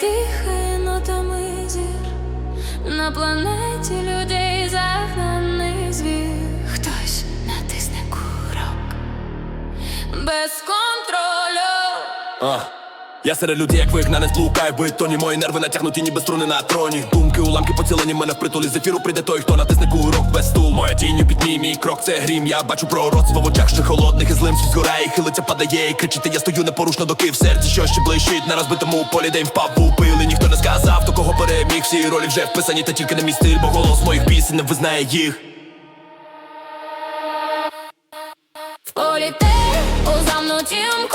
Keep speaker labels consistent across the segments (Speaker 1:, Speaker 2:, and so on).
Speaker 1: дихає нотами зір на планеті людей загнаний звір. Хтось натисне курок без контролю.
Speaker 2: А. Я серед людей, як вигнанець блукаю бетоні Мої нерви натягнуті, ніби струни на троні. Думки, уламки поцілені мене в притулі. З ефіру прийде той, хто натисне курок без стул. Моя тінь пітьмі, мій крок це грім. Я бачу пророцтво в очах ще холодних і злим. Світ згорає, і хилиться, падає І кричити, я стою непорушно, доки в серці Що ще блищить. На розбитому полі День впав у пили, ніхто не сказав, то кого переміг. Всі ролі вже вписані, та тільки не мій стиль Бо голос моїх пісень не визнає їх.
Speaker 1: В полі ти у замнутім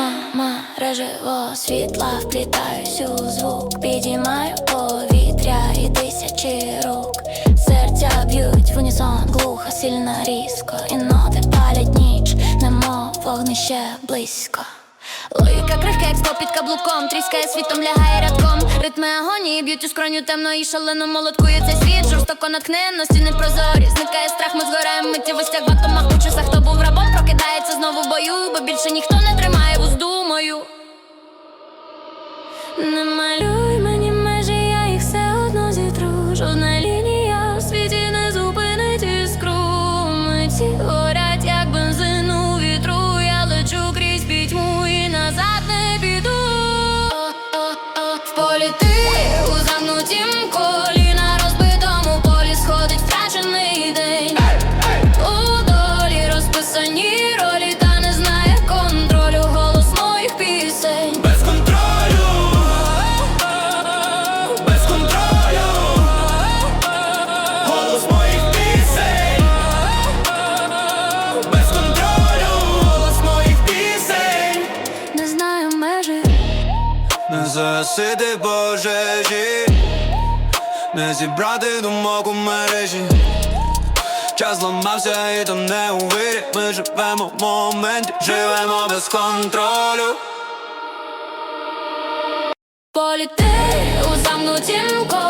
Speaker 1: мама реживо світла, вплітаюсь у звук, підіймаю повітря і тисячі рук. Серця б'ють в унісон, глухо, сильно різко, і ноти палять ніч, немов вогнище близько. Логіка крихка, як скло під каблуком, тріскає світом, лягає рядком. Ритми агонії б'ють у скроню темно і шалено молоткує цей світ, жорстоко наткненно, стіни прозорі. Зникає страх, ми згораємо в атомах у часах, хто був рабом, прокидається знову в бою, бо більше ніхто полі ти у
Speaker 3: Не засиди пожежі, не зібрати думок у мережі. Час зламався і то не у вирі. Ми живемо в моменті, живемо без контролю.
Speaker 1: Політи у замнутім колі